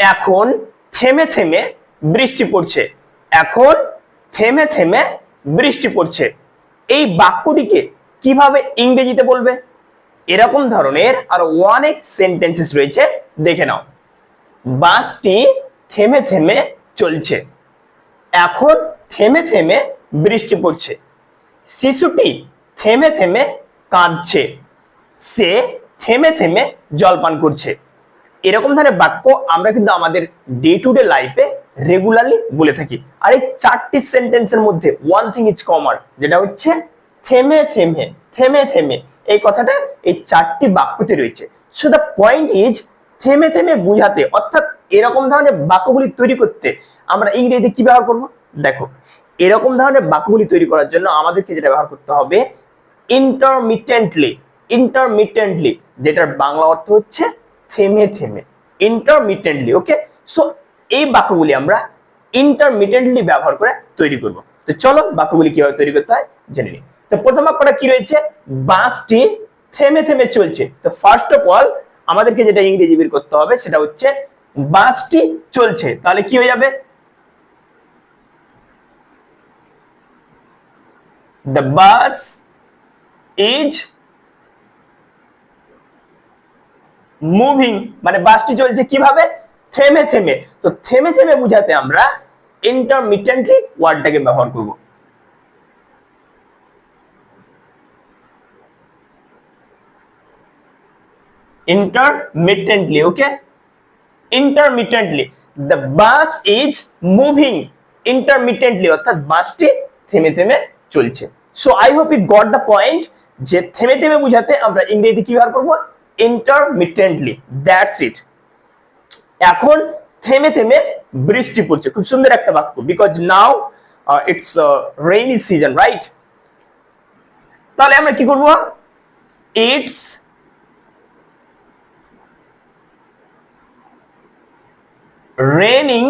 এখন থেমে থেমে বৃষ্টি পড়ছে। এখন থেমে থেমে বৃষ্টি পড়ছে। এই বাক্যটিকে কীভাবে ইংরেজিতে বলবে? এরকম ধরনের আরও অনেক সেন্টেন্সেস রয়েছে, দেখে নাও। বাসটি থেমে থেমে চলছে। এখন থেমে থেমে বৃষ্টি পড়ছে। শিশুটি থেমে থেমে কাঁদছে। সে থেমে থেমে জলপান করছে। এরকম ধরনের বাক্য আমরা কিন্তু আমাদের ডে টু ডে লাইফে রেগুলারলি বলে থাকি। আর এই চারটি সেন্টেন্সের মধ্যে ওয়ান থিং ইজ কমন যেটা হচ্ছে থেমে থেমে থেমে থেমে। এই কথাটা এই চারটি বাক্যতে রয়েছে। সো দ্য পয়েন্ট ইজ থেমে থেমে বুঝাতে, অর্থাৎ এরকম ধরনের বাক্যগুলি তৈরি করতে আমরা ইংরেজিতে কি ব্যবহার করব? দেখো, এরকম ধরনের বাক্যগুলি তৈরি করার জন্য আমাদেরকে যেটা ব্যবহার করতে হবে ইন্টারমিটেন্টলি ইন্টারমিটেন্টলি যেটার বাংলা অর্থ হচ্ছে থেমে থেমে ইন্টারমিটেন্টলি ওকে সো এই বাক্যগুলি আমরা ইন্টারমিটেন্টলি ব্যবহার করে তৈরি করব। তো চলো বাক্যগুলি কীভাবে তৈরি করতে হয় জেনে নিই। তো প্রথম বাক্যটা কি রয়েছে? বাসটি থেমে থেমে চলছে। তো ফার্স্ট অফ অল আমাদেরকে যেটা ইংরেজি বের করতে হবে সেটা হচ্ছে, বাসটি চলছে। তাহলে কি হয়ে যাবে? The বাস is মুভিং মানে বাসটি চলছে কীভাবে? থেমে থেমে। তো থেমে থেমে বুঝাতে আমরা ইন্টারমিটেন্টলি ওয়ার্ডটাকে ব্যবহার করব। intermittently, okay? intermittently, the bus is moving intermittently, অর্থাৎ বাসটি থেমে থেমে চলছে। So I hope you got the point যে থেমে থেমে বুঝাতে আমরা ইংরেজি কি ব্যবহার করব? ইন্টারমিটেন্টলি দ্যাটস ইট এখন থেমে থেমে বৃষ্টি পড়ছে। খুব সুন্দর একটা বাক্য। Because now it's rainy season right তাহলে আমরা কি করব? ইটস raining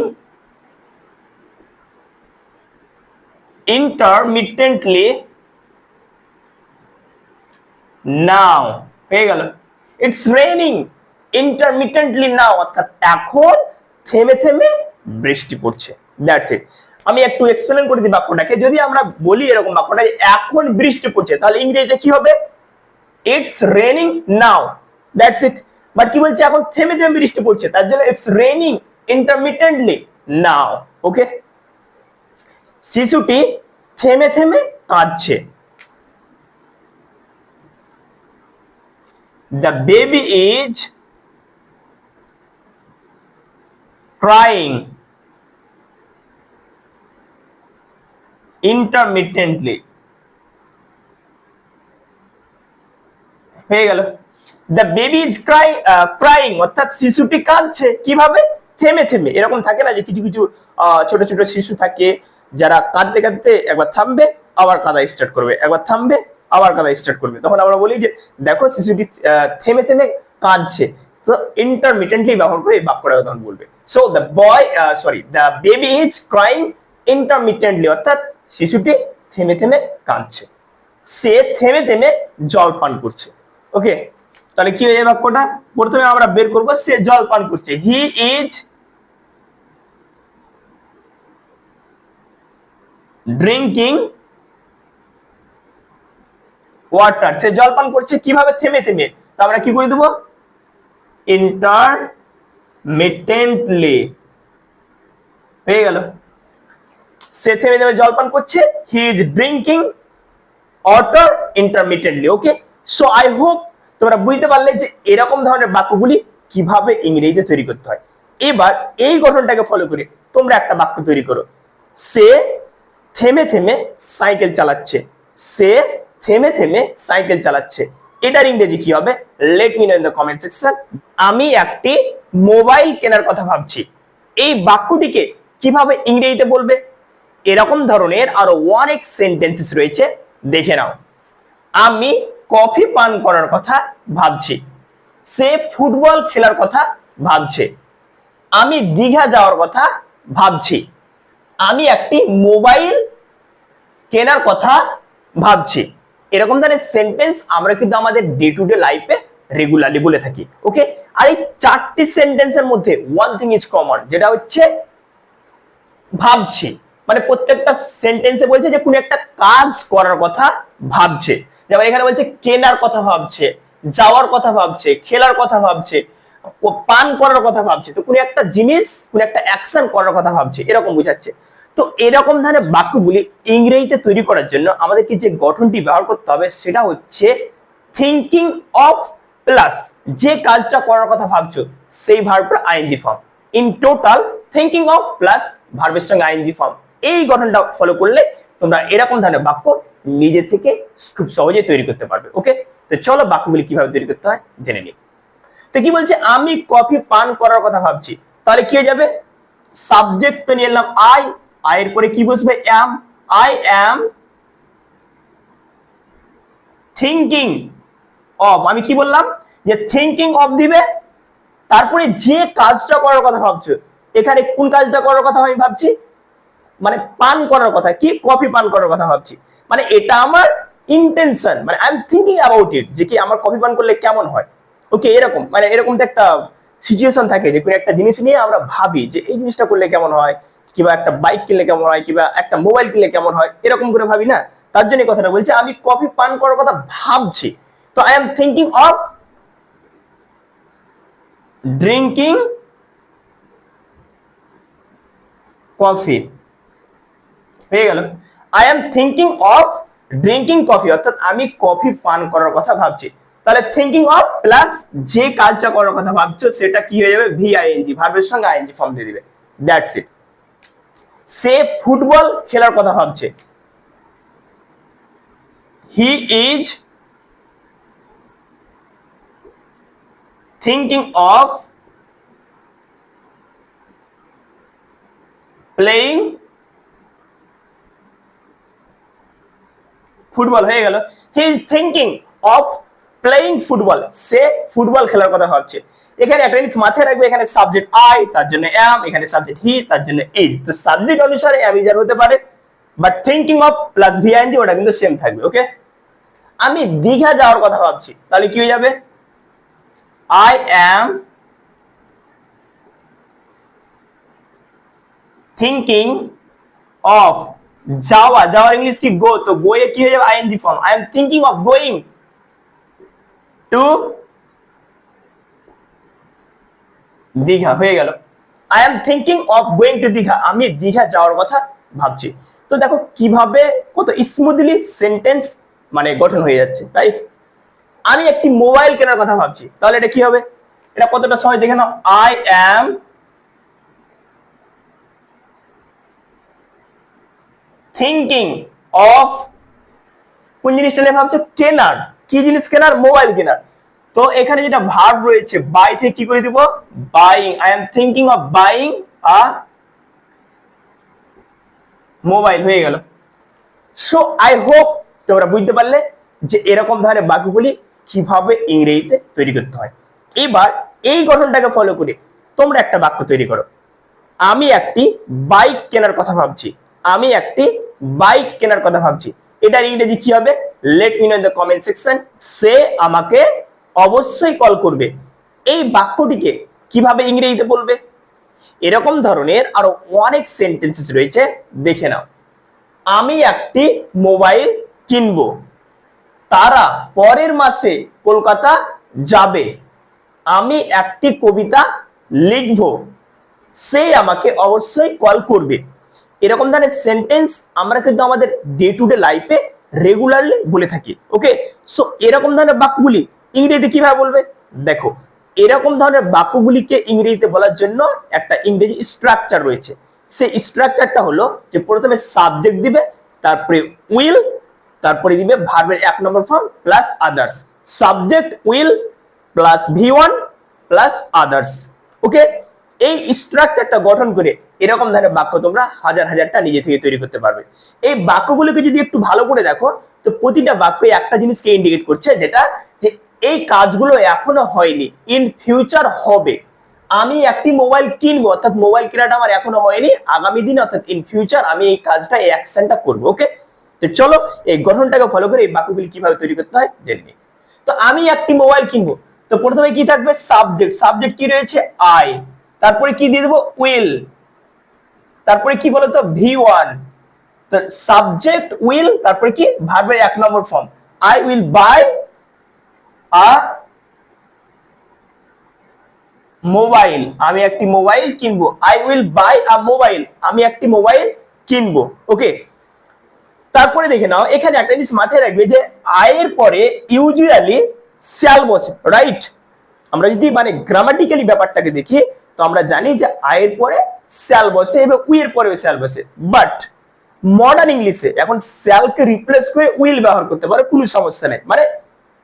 intermittently now হয়ে গেল। ইটস রেইনিং ইন্টারমিটেন্টলি নাও অর্থাৎ এখন থেমে থেমে বৃষ্টি পড়ছে। দ্যাটস ইট আমি একটু এক্সপ্লেন করে দিই বাক্যটাকে। যদি আমরা বলি এরকম বাক্যটা এখন বৃষ্টি পড়ছে, তাহলে ইংরেজিতে কি হবে? It's raining now that's it but কি বলছে? এখন থেমে থেমে বৃষ্টি পড়ছে। তার জন্য ইটস রেনিং ইন্টারমিটেন্টলি নাও ওকে শিশুটি থেমে থেমে কাঁদছে। The baby is crying intermittently. হয়ে গেল। The baby is cry crying অর্থাৎ শিশুটি কাঁদছে। কীভাবে? থেমে থেমে। এরকম থাকে না যে কিছু কিছু ছোট ছোট শিশু থাকে, যারা কাঁদতে কাঁদতে একবার থামবে, আবার কাঁদা স্টার্ট করবে। একবার থামবে আবার কাঁদা স্টার্ট করবে। তখন আমরা বলি যে, দেখো শিশুটি থেমে থেমে কাঁদছে। তো ইন্টারমিটেন্টলি ব্যবহার করে বাক্যটা তখন বলবে। So the boy sorry the baby is crying intermittently অর্থাৎ শিশুটি থেমে থেমে কাঁদছে। সে থেমে থেমে জল পান করছে। ওকে তাহলে কি হয়ে বাক্যটা? প্রথমে আমরা বের করব, সে জল পান করছে। হি ইজ ড্রিঙ্কিং ওয়াটার সে জল পান করছে, কীভাবে থেমে থেমে? তো আমরা কি করে দেবো? ইন্টারমিটেন্টলি হয়ে গেল। সে থেমে থেমে জল পান করছে he is drinking water intermittently okay so I hope তোমরা বুঝতে পারলে যে এরকম ধরনের বাক্যগুলি কীভাবে ইংরেজিতে তৈরি করতে হয়। এবার এই গঠনটাকে ফলো করে তোমরা একটা বাক্য তৈরি করো। সে থেমে থেমে সাইকেল চালাচ্ছে। সে থেমে থেমে সাইকেল চালাচ্ছে। এটার ইংরেজি কি হবে? Let me know in the comment section আমি একটি মোবাইল কেনার কথা ভাবছি। এই বাক্যটিকে কীভাবে ইংরেজিতে বলবে? এরকম ধরনের আরও অনেক সেন্টেন্সেস রয়েছে। দেখে নাও। আমি কফি পান করার কথা ভাবছি। সে ফুটবল খেলার কথা ভাবছে। আমি দীঘা যাওয়ার কথা ভাবছি। আমি একটি মোবাইল কেনার কথা ভাবছি। এরকম ধরনের সেন্টেন্স আমরা কিন্তু আমাদের ডে টু ডে লাইফে রেগুলারলি বলে থাকি ওকে আর এই চারটি সেন্টেন্সের মধ্যে ওয়ান থিং ইজ কমন যেটা হচ্ছে ভাবছি। মানে প্রত্যেকটা সেন্টেন্সে বলছে যে কোনো একটা কাজ করার কথা ভাবছে। যেমন এখানে বলছে কেনার কথা ভাবছে, যাওয়ার কথা ভাবছে, খেলার কথা ভাবছে, পান করার কথা ভাবছে। তো কোনো একটা জিনিস, কোনো একটা অ্যাকশন করার কথা ভাবছে, এরকম বোঝাচ্ছে। তো এরকম ধরনের বাক্যগুলি ইংরেজিতে তৈরি করার জন্য আমাদেরকে যে গঠনটি ব্যবহার করতে হবে সেটা হচ্ছে থিঙ্কিং অফ প্লাস যে কাজটা করার কথা ভাবছ, সেই ভার্বটা ING form in total thinking of plus ভার্বের সঙ্গে আইএনজি ফর্ম এই গঠনটা ফলো করলে তোমরা এরকম ধরনের বাক্য নিজে থেকে খুব সহজে তৈরি করতে পারবে ওকে তো চলো বাক্যগুলি কীভাবে তৈরি করতে হয় জেনে নিই। তো কি বলছে? আমি কফি পান করার কথা ভাবছি। তাহলে কি হয়ে যাবে? সাবজেক্ট তো নিয়ে এলাম আই আয়ের পরে কি বসবে? Am I am thinking of আমি কি বললাম? যে থিঙ্কিং অফ দিবে। তারপরে যে কাজটা করার কথা ভাবছ, এখানে কোন কাজটা করার কথা আমি ভাবছি? মানে পান করার কথা, কি? কফি পান করার কথা ভাবছি। মানে এটা আমার ইন্টেনশন মানে I am thinking about it যে কি আমার কফি পান করলে কেমন হয়? ওকে এরকম মানে এরকম তো একটা সিচুয়েশন থাকে, যে কোনো একটা জিনিস নিয়ে আমরা ভাবি যে এই জিনিসটা করলে কেমন হয়? কিংবা একটা বাইক কিনলে কেমন হয়, কিংবা একটা মোবাইল কিনলে কেমন হয়, এরকম করে ভাবি না। তার জন্য কথাটা বলছি, আমি কফি পান করার কথা ভাবছি। তো I am thinking of drinking coffee হয়ে গেল। I am thinking of drinking coffee অর্থাৎ আমি কফি পান করার কথা ভাবছি। তাহলে থিঙ্কিং অফ প্লাস যে কাজটা করার কথা ভাবছ, সেটা কি হয়ে যাবে? ভি আইএনজি ভার্বের সঙ্গে আইএনজি ফর্ম দিয়ে দিবে। দ্যাটস ইট সে ফুটবল খেলার কথা ভাবছে। He is thinking of playing football, হয়ে গেল। He is thinking of playing football say football খেলার কথা ভাবছে। এখানে একটা জিনিস মাথায় রাখবে, এখানে সাবজেক্ট আই তার জন্য অ্যাম এখানে সাবজেক্ট হি তার জন্য ইজ তো সাবজেক্ট অনুসারে অ্যাম ইজার হতে পারে but thinking of plus VING ওটা কিন্তু সেম থাকবে ওকে আমি দীঘা যাওয়ার কথা ভাবছি, তাহলে কি হয়ে যাবে? আই অ্যাম থিঙ্কিং অফ যাওয়া, যাওয়ার ইংলিশ কি? গো তো গো এ কি হয়ে যাবে? ING form I am thinking of going to Digha হয়ে গেল। I am thinking of going to Digha. আমি দীঘা যাওয়ার কথা ভাবছি। তো দেখো কীভাবে কত স্মুথলি সেন্টেন্স মানে গঠন হয়ে যাচ্ছে রাইট আমি একটি মোবাইল কেনার কথা ভাবছি। তাহলে এটা কি হবে? এটা কতটা সহজ? দেখে নাও। আই অ্যাম থিঙ্কিং অফ কোন জিনিসটা নিয়ে ভাবছ? কেনার। কি জিনিস কেনার? মোবাইল কেনার। তো এখানে যেটা ভার্ব রয়েছে বাই থেকে কি করে দিব? Buying I am thinking of buying a mobile হয়ে গেল। সো আই হোপ তোমরা বুঝতে পারলে যে এরকম ধরনের বাক্যগুলি কীভাবে ইংরেজিতে তৈরি করতে হয়। এবার এই গঠনটাকে ফলো করে তোমরা একটা বাক্য তৈরি করো। আমি একটি বাইক কেনার কথা ভাবছি। আমি একটি বাইক কেনার কথা ভাবছি। এটার ইংরেজি কি হবে? Let me know in the comment section সে আমাকে অবশ্যই কল করবে। এই বাক্যটিকে কীভাবে ইংরেজিতে বলবে? এরকম ধরনের আরও অনেক সেন্টেন্সেস রয়েছে, দেখে নাও। আমি একটি মোবাইল কিনবো। তারা পরের মাসে কলকাতা যাবে। আমি একটি কবিতা লিখব। সে আমাকে অবশ্যই কল করবে। এরকম ধরনের সেন্টেন্স আমরা কিন্তু আমাদের ডে টু ডে লাইফে রেগুলারলি বলে থাকি ওকে সো এরকম ধরনের বাক্যগুলি ইংরেজিতে কীভাবে বলবে? দেখো, এরকম ধরনের বাক্যগুলিকে ইংরেজিতে বলার জন্য একটা ইংরেজি স্ট্রাকচার রয়েছে। সেই স্ট্রাকচারটা হলো যে প্রথমে সাবজেক্ট দিবে, তারপরে উইল তারপরে দিবে ভার্বের এক নম্বর form plus others subject will plus V one plus others okay এই স্ট্রাকচারটা গঠন করে এরকম ধরনের বাক্য তোমরা হাজার হাজারটা নিজে থেকে তৈরি করতে পারবে। এই বাক্যগুলোকে যদি একটু ভালো করে দেখো, তো প্রতিটা বাক্য একটা জিনিসকে ইন্ডিকেট করছে, যেটা এই কাজগুলো এখনও হয়নি। ইন ফিউচার হবে। আমি একটি মোবাইল কিনবো, অর্থাৎ মোবাইল কেনাটা আমার এখনও হয়নি। আগামী দিন, অর্থাৎ ইন ফিউচার আমি এই কাজটা, এই অ্যাকশনটা করব ওকে তো চলো, এই গঠনটাকে ফলো করে এই বাক্যগুলি কীভাবে তৈরি করতে হয় জেনে। তো আমি একটি মোবাইল কিনবো। তো প্রথমে কি থাকবে? সাবজেক্ট সাবজেক্ট কি রয়েছে? আই তারপরে কি দিয়ে দেবো? উইল তারপরে কি বলতো? ভি ওয়ান সাবজেক্ট উইল তারপরে কি? ভার্বের এক নম্বর form I will buy a mobile, আমি একটি মোবাইল কিনবো। I will buy a mobile আমি একটি মোবাইল কিনবো। ওকে তারপরে দেখে নাও, এখানে একটা জিনিস মাথায় রাখবে যে, আয়ের পরে ইউজুয়ালি শ্যাল বসে রাইট আমরা যদি মানে গ্রামাটিক্যালি ব্যাপারটাকে দেখি, তো আমরা জানি যে, আয়ের পরে শ্যাল বসে এবং উইয়ের পরেও শ্যাল বসে। বাট মডার্ন ইংলিশে এখন শ্যালকে রিপ্লেস করে উইল ব্যবহার করতে পারে, কোনো সমস্যা নেই। মানে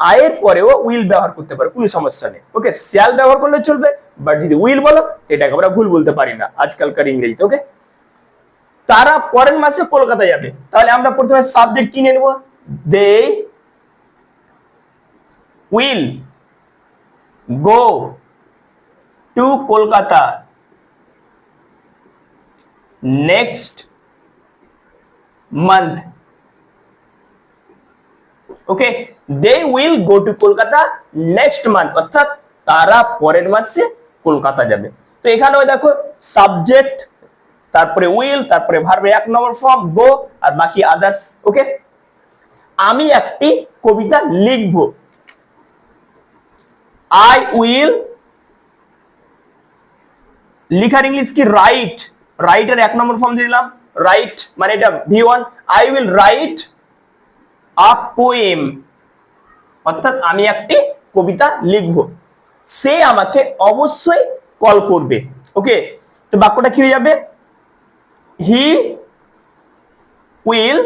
আয়ের পরেও উইল ব্যবহার করতে পারে, কোনো সমস্যা নেই। ওকে শ্যাল ব্যবহার করলে চলবে বাট যদি উইল বলো, এটাকে আমরা ভুল বলতে পারি না, আজকালকার ইংরেজিতে ওকে তারা পরের মাসে কলকাতা যাবে, তাহলে আমরা প্রথমে সাবজেক্ট কিনে নেব? They will go to Kolkata next month okay they will go to Kolkata next month অর্থাৎ তারা পরের মাসে কলকাতা যাবে। তো এখানেও দেখো সাবজেক্ট তারপরে উইল তারপরে ভার্বের এক নম্বর ফর্ম গো আর বাকি আদার্স ওকে আমি একটি কবিতা লিখব। আই উইল লিখার ইংলিশ কি? রাইট রাইটের এক নম্বর ফর্ম দিলাম। রাইট মানে এটা V one I will write a poem অর্থাৎ আমি একটি কবিতা লিখব। সে আমাকে অবশ্যই কল করবে। ওকে? তো বাক্যটা কি হয়ে যাবে? হি উইল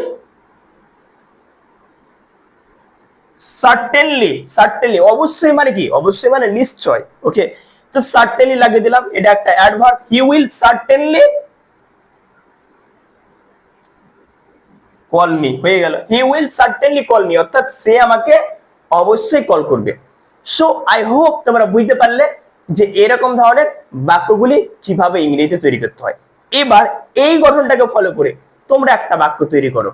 সার্টেনলি সার্টেনলি, অবশ্যই মানে কি? অবশ্যই মানে নিশ্চয়। ওকে? তো সার্টেনলি লাগিয়ে দিলাম, এটা একটা adverb he will certainly call me হয়ে গেল। He will certainly call me অর্থাৎ সে আমাকে অবশ্যই কল করবে। সো আই হোপ তোমরা বুঝতে পারলে যে এরকম ধরনের বাক্যগুলি কীভাবে ইংরেজিতে তৈরি করতে হয়। এবার এই গঠনটাকে ফলো করে তোমরা একটা বাক্য তৈরি করো।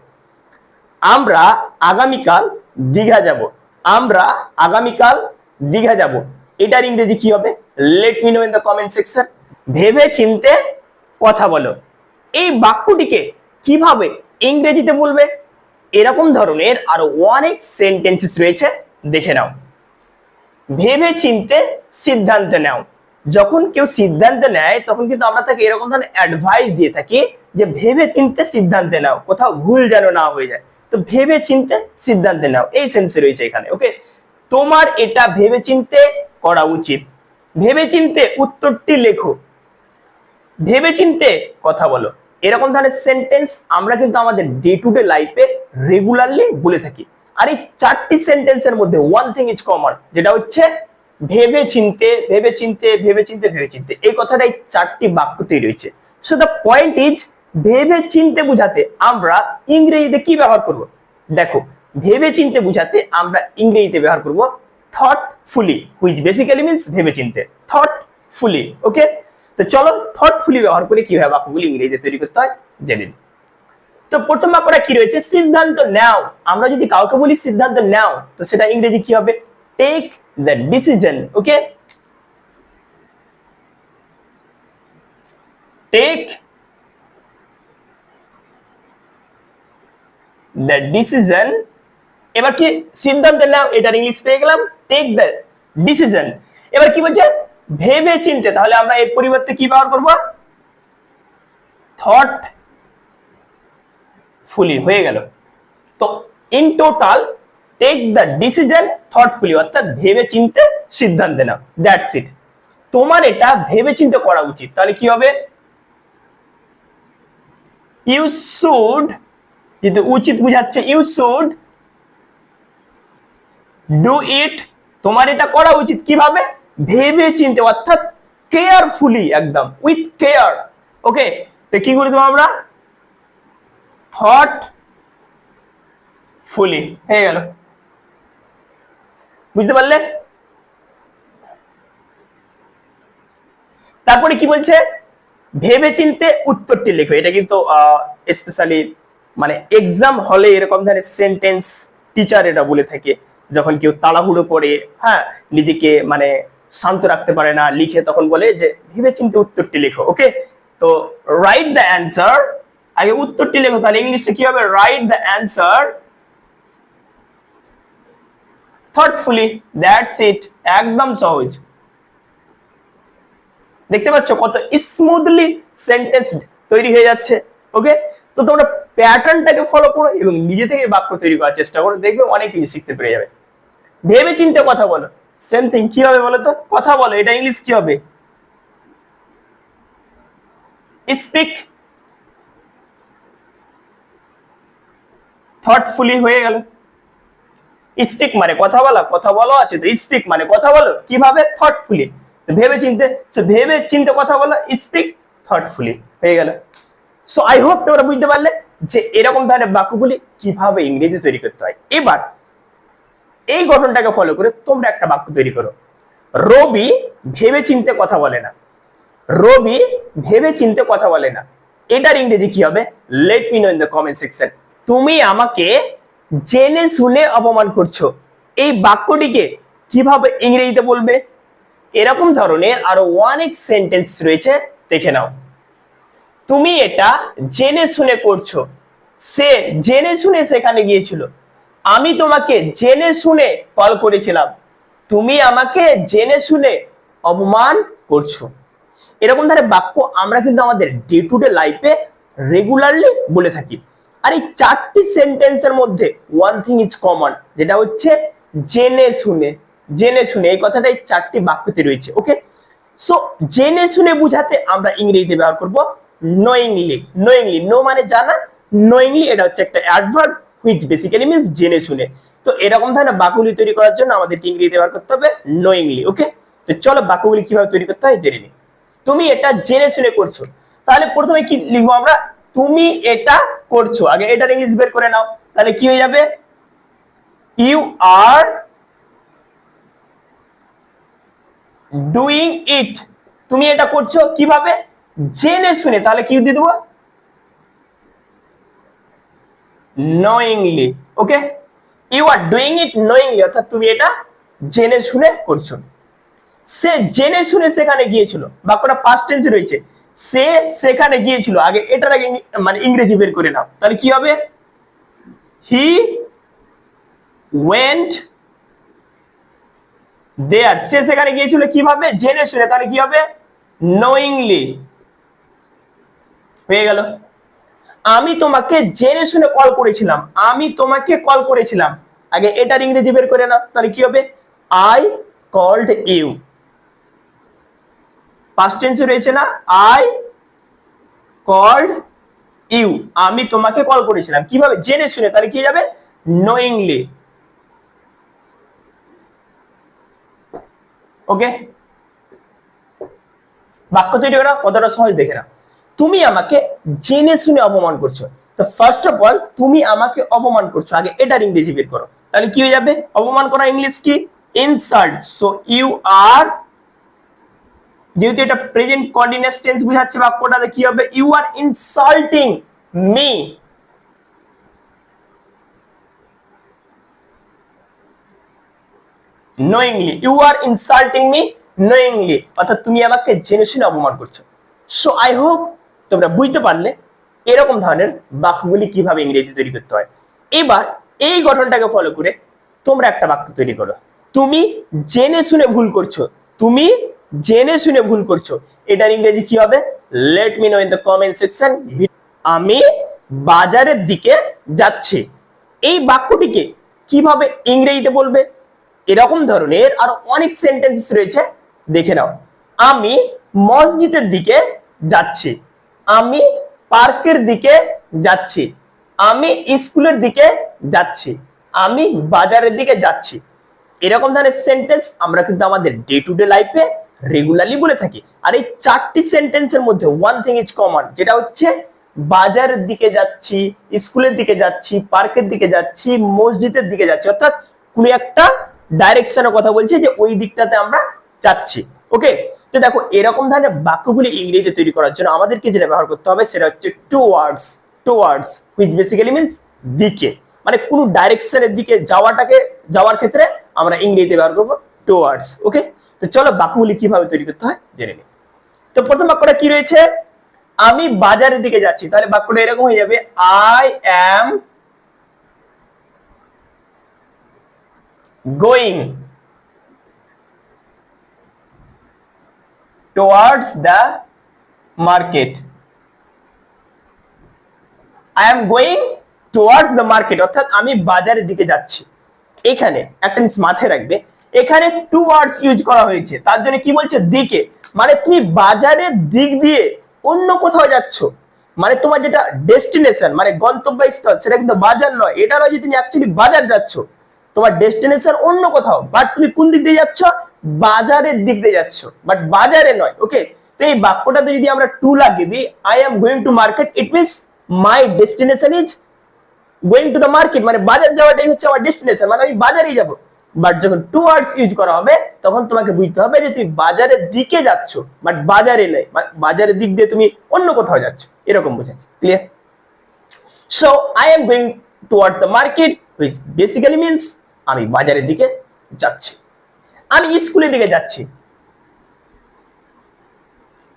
আমরা আগামীকাল দীঘা যাব। আমরা আগামীকাল দীঘা যাব। এটার ইংরেজি কি হবে? Let me know in the comment section ভেবে চিনতে কথা বলো। এই বাক্যটিকে কীভাবে ইংরেজিতে বলবে। এরকম ধরনের আরও অনেক সেন্টেন্সেস রয়েছে, দেখে নাও। ভেবে চিনতে সিদ্ধান্ত নাও। যখন কেউ সিদ্ধান্ত নেয়, তখন কিন্তু আমরা তাকে এরকম ধরনের অ্যাডভাইস দিয়ে থাকি যে ভেবে চিনতে সিদ্ধান্ত নাও, কোথাও ভুল যেন না হয়ে যায়। তো ভেবে চিনতে সিদ্ধান্ত নাও, এই সেন্সে রয়েছে এখানে ওকে তোমার এটা ভেবে চিনতে করা উচিত। ভেবে চিনতে উত্তরটি লেখো। ভেবে চিনতে কথা বলো। এরকম ধরনের সেন্টেন্স আমরা কিন্তু আমাদের ডে টু ডে লাইফে রেগুলারলি বলে থাকি। আর এই চারটি সেন্টেন্সের মধ্যে ওয়ান থিং ইজ কমন যেটা হচ্ছে ভেবে চিনতে ভেবে চিনতে ভেবে চিনতে ভেবে চিনতে। এই কথাটা এই চারটি বাক্যতেই রয়েছে। সো দ্য পয়েন্ট ইজ ভেবে চিনতে বুঝাতে আমরা ইংরেজিতে কি ব্যবহার করব? দেখো, ভেবে চিনতে বুঝাতে আমরা ইংরেজিতে ব্যবহার করব থটফুলি হুইচ বেসিক্যালি মিন্স ভেবে চিনতে থটফুলি ওকে তো চলো থটফুলি ব্যবহার করে কীভাবে বাক্যগুলি ইংরেজিতে তৈরি করতে হয়, জেনে নিই। তো প্রথম বাক্যটা কি রয়েছে? সিদ্ধান্ত নাও। আমরা যদি কাউকে বলি সিদ্ধান্ত নাও, তো সেটা ইংরেজি কি হবে? Take the decision okay take the decision এবার কি? সিদ্ধান্ত নাও, এটার ইংলিশ পেয়ে গেলাম। টেক দ্য ডিসিশন এবার কি বলছে? ভেবে চিনতে তাহলে আমরা এর পরিবর্তে কি ব্যবহার করব? থট ফুলি হয়ে গেল। তো in total take the decision thoughtfully অর্থাৎ ভেবে চিনতে সিদ্ধান্ত নাও। দ্যাটস ইট তোমার এটা ভেবে চিন্তে করা উচিত। তাহলে কি হবে? ইউ শুড যেহেতু উচিত বুঝাচ্ছে ইউ শুড ডু ইট তোমার এটা করা উচিত কীভাবে? ভেবে চিনতে অর্থাৎ কেয়ারফুলি একদম উইথ কেয়ার ওকে তো কি করে দেবো আমরা? থট ফুলি হয়ে গেল। বুঝতে পারলে? তারপরে কি বলছে? ভেবে চিনতে উত্তরটি লেখো। এটা কিন্তু স্পেশালি মানে এক্সাম হলে এরকম ধরনের সেন্টেন্স টিচার এটা বলে থাকে। যখন কেউ তাড়াহুড়ো করে হ্যাঁ নিজেকে মানে শান্ত রাখতে পারে না, লিখে তখন বলে যে ভেবে চিন্তে উত্তরটি লেখো, ওকে? তো রাইট দ্য অ্যান্সার আগে উত্তরটি লেখো, তাহলে ইংলিশে কি হবে? Write the answer thoughtfully that's it একদম সহজ। দেখতে পাচ্ছ কত স্মুথলি সেন্টেন্স তৈরি হয়ে যাচ্ছে, ওকে? তো তোমরা প্যাটার্নটাকে ফলো করো এবং নিজে থেকে বাক্য তৈরি করার চেষ্টা করো, দেখবে অনেক কিছু শিখতে পেরে যাবে। ভেবে চিন্তে কথা বলো। সেম থিং কি হবে বলো তো কথা বলো, এটা ইংলিশ কি হবে? স্পিক থটফুলি হয়ে গেল। স্পিক মানে কথা বলা, কথা বলো আছে তো স্পিক মানে কথা বলো, কীভাবে? থটফুলি তো ভেবে চিনতে সো ভেবে চিনতে কথা বলো স্পিক থটফুলি হয়ে গেল। সো আই হোপ তোমরা বুঝতে পারলে যে এরকম ধরনের বাক্যগুলি কীভাবে ইংরেজি তৈরি করতে হয়। এবার এই গঠনটাকে ফলো করে তোমরা একটা বাক্য তৈরি করো। রবি ভেবে চিনতে কথা বলে না। রবি ভেবে চিনতে কথা বলে না। এটার ইংরেজি কি হবে? Let me know in the comment section তুমি আমাকে জেনে শুনে অপমান করছ। এই বাক্যটিকে কীভাবে ইংরেজিতে বলবে? এরকম ধরনের আরও অনেক সেন্টেন্স রয়েছে, দেখে নাও। তুমি এটা জেনে শুনে করছ। সে জেনে শুনে সেখানে গিয়েছিল। আমি তোমাকে জেনে শুনে কল করেছিলাম। তুমি আমাকে জেনে শুনে অপমান করছ। এরকম ধরনের বাক্য আমরা কিন্তু আমাদের ডে টু ডে লাইফে রেগুলারলি বলে থাকি। আর এই চারটি সেন্টেন্সের মধ্যে ওয়ান থিং ইজ কমন যেটা হচ্ছে জেনে শুনে জেনে শুনে। এই কথাটা এই চারটি বাক্যতে রয়েছে ওকে সো জেনে শুনে বুঝাতে আমরা ইংরেজিতে ব্যবহার করব নোয়িংলি নোয়িংলি নো মানে জানা নোয়িংলি এটা হচ্ছে একটা অ্যাডভার্ব হুইচ বেসিক্যালি মিনস জেনে শুনে। তো এরকম ধরনের বাক্যগুলি তৈরি করার জন্য আমাদেরকে ইংরেজিতে ব্যবহার করতে হবে নোয়িংলি ওকে তো চলো বাক্যগুলি কীভাবে তৈরি করতে হয় জেনে নিই। তুমি এটা জেনে শুনে করছ। তাহলে প্রথমে কি লিখব আমরা? তুমি এটা করছ। আগে এটার ইংলিশ বের করে নাও। তাহলে কি হয়ে যাবে? ইউ আর ডুইং ইট তুমি এটা করছ কীভাবে? জেনে শুনে। তাহলে কি দিয়ে দেবো? Knowingly okay you are doing it knowingly অর্থাৎ তুমি এটা জেনে শুনে করছ। সে জেনে শুনে সেখানে গিয়েছিল। বাক্যটা পাস্ট টেন্সে রয়েছে। সে সেখানে গিয়েছিল। আগে এটার আগে মানে ইংরেজি বের করে নাও। তাহলে কি হবে? হি ওয়েন্ট দেয়ার সে সেখানে গিয়েছিল কীভাবে? জেনে শুনে। তাহলে কি হবে? নোয়িংলি হয়ে গেল। আমি তোমাকে জেনে শুনে কল করেছিলাম। আমি তোমাকে কল করেছিলাম। আগে এটার ইংরেজি বের করে নাও, তাহলে কি হবে? আই কল্ড ইউ পাস্ট টেন্সে রয়েছে না? আই কল্ড ইউ আমি তোমাকে কল করেছিলাম। কীভাবে? জেনে শুনে, তাহলে কি যাবে? নোয়িংলি ওকে বাক্য তৈরি করা কতটা সহজ দেখে না তুমি আমাকে জেনে শুনে অপমান করছ। তো ফার্স্ট অফ অল তুমি আমাকে অপমান করছ। আগে এটার ইংরেজি বের করো। তাহলে কি হয়ে যাবে? অপমান করা ইংলিশ কি? ইনসাল্ট সো ইউ আর যেহেতু এটা প্রেজেন্ট কন্টিনিউয়াস টেন্স বোঝাচ্ছে বাক্যটাতে, কি হবে? You are insulting me knowingly you are insulting me knowingly অর্থাৎ তুমি আমাকে জেনে শুনে অপমান করছ। সো আই হোপ তোমরা বুঝতে পারলে এরকম ধরনের বাক্যগুলি কীভাবে ইংরেজি তৈরি করতে হয়। এবার এই গঠনটাকে ফলো করে তোমরা একটা বাক্য তৈরি করো। তুমি জেনে শুনে ভুল করছ, তুমি জেনে শুনে ভুল করছ। এটার ইংরেজি কি হবে? Let me know in the comment section আমি বাজারের দিকে যাচ্ছি। এই বাক্যটিকে কীভাবে ইংরেজিতে বলবে? এরকম ধরনের আরও অনেক সেন্টেন্স রয়েছে। দেখে নাও। আমি মসজিদের দিকে যাচ্ছি। আমি পার্কের দিকে যাচ্ছি। আমি স্কুলের দিকে যাচ্ছি। আমি বাজারের দিকে যাচ্ছি। এরকম ধরনের সেন্টেন্স আমরা কিন্তু আমাদের ডে টু ডে লাইফে রেগুলারলি বলে থাকি। আর এই চারটি সেন্টেন্সের মধ্যে ওয়ান থিং ইজ কমন যেটা হচ্ছে বাজারের দিকে যাচ্ছি, স্কুলের দিকে যাচ্ছি, পার্কের দিকে যাচ্ছি, মসজিদের দিকে যাচ্ছি। অর্থাৎ কোনো একটা ডাইরেকশনের কথা বলছে যে ওই দিকটাতে আমরা যাচ্ছি। ওকে তো দেখো, এরকম ধরনের বাক্যগুলি ইংরেজিতে তৈরি করার জন্য আমাদেরকে যেটা ব্যবহার করতে হবে সেটা হচ্ছে two words two words which basically means দিকে। মানে কোনো ডাইরেকশনের দিকে যাওয়াটাকে, যাওয়ার ক্ষেত্রে আমরা ইংরেজিতে ব্যবহার করব টুয়ার্ডস ওকে তো চলো বাক্যগুলি কীভাবে তৈরি করতে হয় জেনে নিই। তো প্রথম বাক্যটা কি রয়েছে? আমি বাজারের দিকে যাচ্ছি। তাহলে বাক্যটা এরকম হয়ে যাবে I am going towards the market I am going towards the market অর্থাৎ আমি বাজারের দিকে যাচ্ছি। এখানে একটা জিনিস মাথায় রাখবে, এখানে টু ইউজ করা হয়েছে। তার জন্য কি বলছে? দিকে। মানে তুমি বাজারের দিক দিয়ে অন্য কোথাও যাচ্ছ। মানে তোমার যেটা ডেস্টিনেশন মানে গন্তব্যস্থল, সেটা কিন্তু বাজার নয়। এটা নয় যে তুমি অ্যাকচুয়ালি বাজার যাচ্ছ। তোমার ডেস্টিনেশন অন্য কোথাও বাট তুমি কোন দিক দিয়ে যাচ্ছ? বাজারের দিক দিয়ে যাচ্ছ বাট বাজারে নয় ওকে তো এই বাক্যটাতে যদি আমরা টু লাগিয়ে দিই I am going to market it means my destination is going to the market মানে বাজার যাওয়াটাই হচ্ছে আমার ডেস্টিনেশন মানে আমি বাজারেই যাব। বাট যখন টু ওয়ার্ডস ইউজ করা হবে, তখন তোমাকে বুঝতে হবে যে তুমি বাজারের দিকে যাচ্ছ বাট বাজারে নয় বাজারের দিক দিয়ে তুমি অন্য কোথাও যাচ্ছ, এরকম বোঝাচ্ছে clear so I am going towards the market which basically means আমি বাজারের দিকে যাচ্ছি। আমি স্কুলের দিকে যাচ্ছি।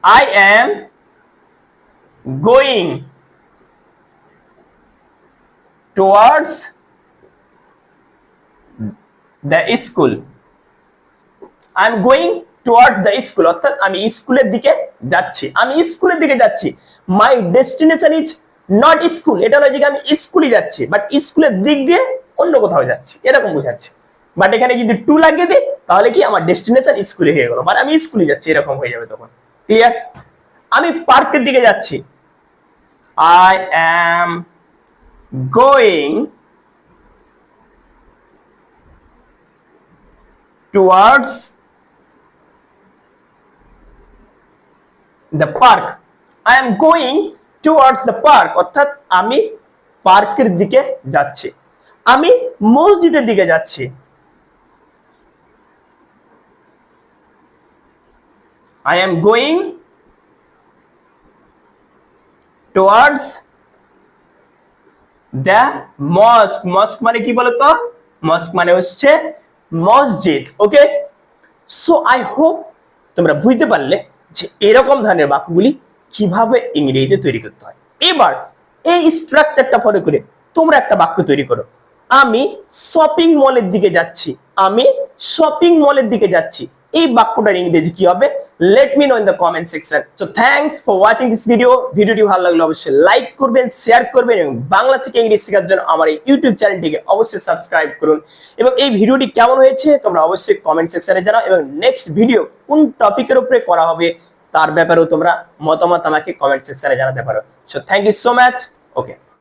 I am going towards the school. I am going towards the school, অর্থাৎ আমি স্কুলের দিকে যাচ্ছি। আমি স্কুলের দিকে যাচ্ছি। My destination is not school এটা নয় যে আমি স্কুলে যাচ্ছি বাট স্কুলের দিক দিয়ে অন্য কোথাও যাচ্ছি। এরকম বোঝাচ্ছে। বাট এখানে যদি টু লাগিয়ে দিই, তাহলে কি আমার ডেস্টিনেশন স্কুলে হয়ে গেল? মানে আমি স্কুলে যাচ্ছি, এরকম হয়ে যাবে তখন। ক্লিয়ার আমি পার্কের দিকে যাচ্ছি। I am going towards the park. I am going towards the park. অর্থাৎ আমি পার্কের দিকে যাচ্ছি। আমি মসজিদের দিকে যাচ্ছি। I am going towards the mosque mosque মানে কি বলতো? মস্ক মানে হচ্ছে মসজিদ ওকে সো আই হোপ তোমরা বুঝতে পারলে যে এরকম ধরনের বাক্যগুলি কীভাবে ইংরেজিতে তৈরি করতে হয়। এবার এই স্ট্রাকচারটা ফলো করে তোমরা একটা বাক্য তৈরি করো। আমি শপিং মলের দিকে যাচ্ছি। আমি শপিং মলের দিকে যাচ্ছি। এই বাক্যটার ইংরেজি কি হবে? Let me know in the comment section so thanks for watching this video ভিডিওটি ভালো লাগলে অবশ্যই লাইক করবেন শেয়ার করবেন এবং বাংলা থেকে ইংরেজি শেখার জন্য আমার এই ইউটিউব চ্যানেলটিকে অবশ্যই সাবস্ক্রাইব করুন। এবং এই ভিডিওটি কেমন হয়েছে তোমরা অবশ্যই কমেন্ট সেকশনে জানাও এবং নেক্সট ভিডিও কোন টপিকের উপরে করা হবে তার ব্যাপারেও তোমরা মতামত আমাকে কমেন্ট সেকশনে জানাতে পারো। So thank you so much okay